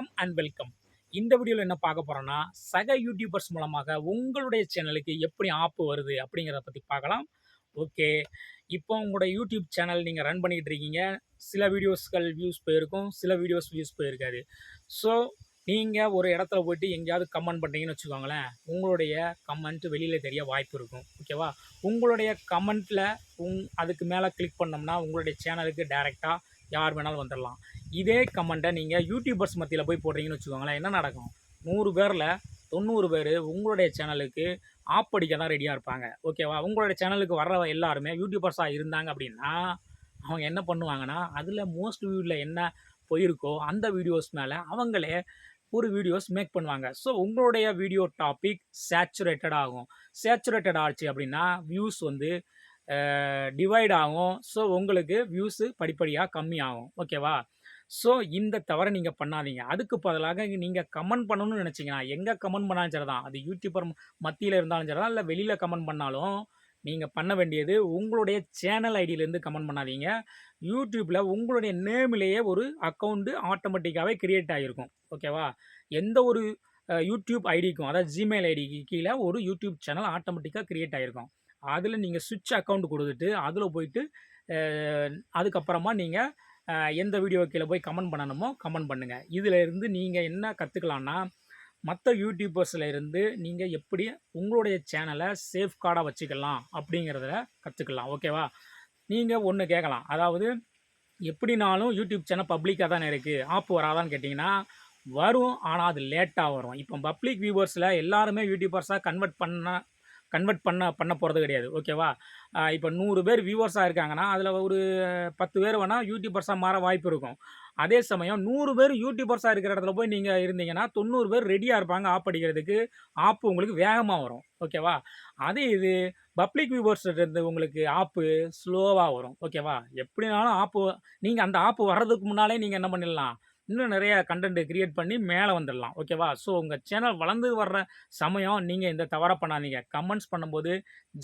வணக்கம் and welcome இந்த வீடியோவில் என்ன பார்க்க போகிறோன்னா சக யூடியூபர்ஸ் மூலமாக உங்களுடைய சேனலுக்கு எப்படி ஆப்பு வருது அப்படிங்கிறத பற்றி பார்க்கலாம். ஓகே இப்போ உங்களோட யூடியூப் சேனல் நீங்கள் ரன் பண்ணிக்கிட்டு இருக்கீங்க. சில வீடியோஸ்கள் வியூஸ் போயிருக்கும் சில வீடியோஸ் வியூஸ் போயிருக்காது. ஸோ நீங்கள் ஒரு இடத்துல போயிட்டு எங்கேயாவது கமெண்ட் பண்ணுறீங்கன்னு வச்சுக்கோங்களேன் உங்களுடைய கமெண்ட் வெளியில் தெரிய வாய்ப்பு இருக்கும். ஓகேவா உங்களுடைய கமெண்ட்டில் உங் அதுக்கு மேலே கிளிக் பண்ணோம்னா உங்களுடைய சேனலுக்கு டைரெக்டாக யார் வேணாலும் வந்துடலாம் இதே கமெண்ட்டை நீங்கள் யூடியூபர்ஸ் மத்தியில் போய் போடுறீங்கன்னு வச்சுக்கோங்களேன் என்ன நடக்கும்? நூறு பேரில் தொண்ணூறு பேர் உங்களுடைய சேனலுக்கு ஆப்படிக்க தான் ரெடியாக இருப்பாங்க. ஓகேவா உங்களுடைய சேனலுக்கு வர்ற எல்லாருமே யூடியூபர்ஸாக இருந்தாங்க அப்படின்னா அவங்க என்ன பண்ணுவாங்கன்னா அதில் மோஸ்ட் வியூவில் என்ன போயிருக்கோ அந்த வீடியோஸ் மேலே அவங்களே ஒரு வீடியோஸ் மேக் பண்ணுவாங்க. ஸோ உங்களுடைய வீடியோ டாபிக் சேச்சுரேட்டட் ஆகும். சேச்சுரேட்டட் ஆச்சு அப்படின்னா வியூஸ் வந்து டிவைட் ஆகும். ஸோ உங்களுக்கு வியூஸு படிப்படியாக கம்மியாகும் ஓகேவா ஸோ இந்த தவறை நீங்கள் பண்ணாதீங்க. அதுக்கு பதிலாக நீங்கள் கமெண்ட் பண்ணணும்னு நினச்சிங்கன்னா எங்கே கமெண்ட் பண்ணாலும் சரி தான் அது யூடியூபர் மத்தியில் இருந்தாலும் சரி தான் இல்லை வெளியில் கமெண்ட் பண்ணாலும் நீங்கள் பண்ண வேண்டியது உங்களுடைய சேனல் ஐடியிலேருந்து கமெண்ட் பண்ணாதீங்க. யூடியூப்பில் உங்களுடைய நேமிலேயே ஒரு அக்கௌண்ட்டு ஆட்டோமேட்டிக்காகவே க்ரியேட் ஆகிருக்கும் ஓகேவா எந்த ஒரு யூடியூப் ஐடிக்கும் அதாவது ஜிமெயில் ஐடிக்கு கீழே ஒரு யூடியூப் சேனல் ஆட்டோமேட்டிக்காக க்ரியேட் ஆகிருக்கும் அதில் நீங்கள் சுவிட்ச் அக்கௌண்ட் கொடுத்துட்டு அதில் போயிட்டு அதுக்கப்புறமா நீங்கள் எந்த வீடியோ கீழே போய் கமெண்ட் பண்ணணுமோ கமெண்ட் பண்ணுங்கள் இதில் இருந்து நீங்கள் என்ன கற்றுக்கலான்னா மற்ற யூடியூபர்ஸில் இருந்து நீங்கள் எப்படி உங்களுடைய சேனலை சேஃப் கார்டாக வச்சுக்கலாம் அப்படிங்கிறத கற்றுக்கலாம் ஓகேவா? நீங்கள் ஒன்று கேட்கலாம். அதாவது எப்படினாலும் யூடியூப் சேனல் பப்ளிக்காக தானே இருக்குது ஆப் வராதான்னு கேட்டிங்கன்னா வரும். ஆனால் அது லேட்டாக வரும். இப்போ பப்ளிக் வியூவர்ஸில் எல்லாருமே யூடியூபர்ஸாக கன்வெர்ட் பண்ண கன்வெர்ட் பண்ண பண்ண போகிறது கிடையாது. ஓகேவா இப்போ நூறு பேர் வியூவர்ஸாக இருக்காங்கன்னா அதில் ஒரு பத்து பேர் வேணால் யூடியூபர்ஸாக மாற வாய்ப்பு இருக்கும். அதே சமயம் நூறு பேர் யூடியூபர்ஸாக இருக்கிற இடத்துல போய் நீங்கள் இருந்தீங்கன்னா தொண்ணூறு பேர் ரெடியாக இருப்பாங்க ஆப் அடிக்கிறதுக்கு. ஆப்பு உங்களுக்கு வேகமாக வரும். ஓகேவா அதே இது பப்ளிக் வியூவர்ஸ் இருந்து உங்களுக்கு ஆப்பு ஸ்லோவாக வரும். ஓகேவா எப்படினாலும் ஆப்பு நீங்கள் அந்த ஆப்பு வர்றதுக்கு முன்னாலே நீங்கள் என்ன பண்ணிடலாம்? இன்னும் நிறைய கண்டென்ட் க்ரியேட் பண்ணி மேலே வந்துடலாம். ஓகேவா ஸோ உங்கள் சேனல் வளர்ந்து வர்ற சமயம் நீங்கள் இந்த தவறை பண்ணாதீங்க. கமெண்ட்ஸ் பண்ணும்போது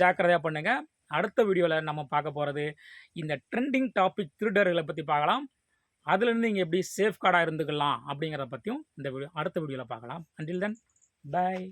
ஜாக்கிரதையாக பண்ணுங்கள் அடுத்த வீடியோவில் நம்ம பார்க்க போகிறது இந்த ட்ரெண்டிங் டாபிக் திருடர்களை பற்றி பார்க்கலாம். அதுலேருந்து நீங்கள் எப்படி சேஃப் கார்டாக இருந்துக்கலாம் அப்படிங்கிறத பற்றியும் இந்த வீடியோ அடுத்த வீடியோவில் பார்க்கலாம். அண்டில் தென் பாய்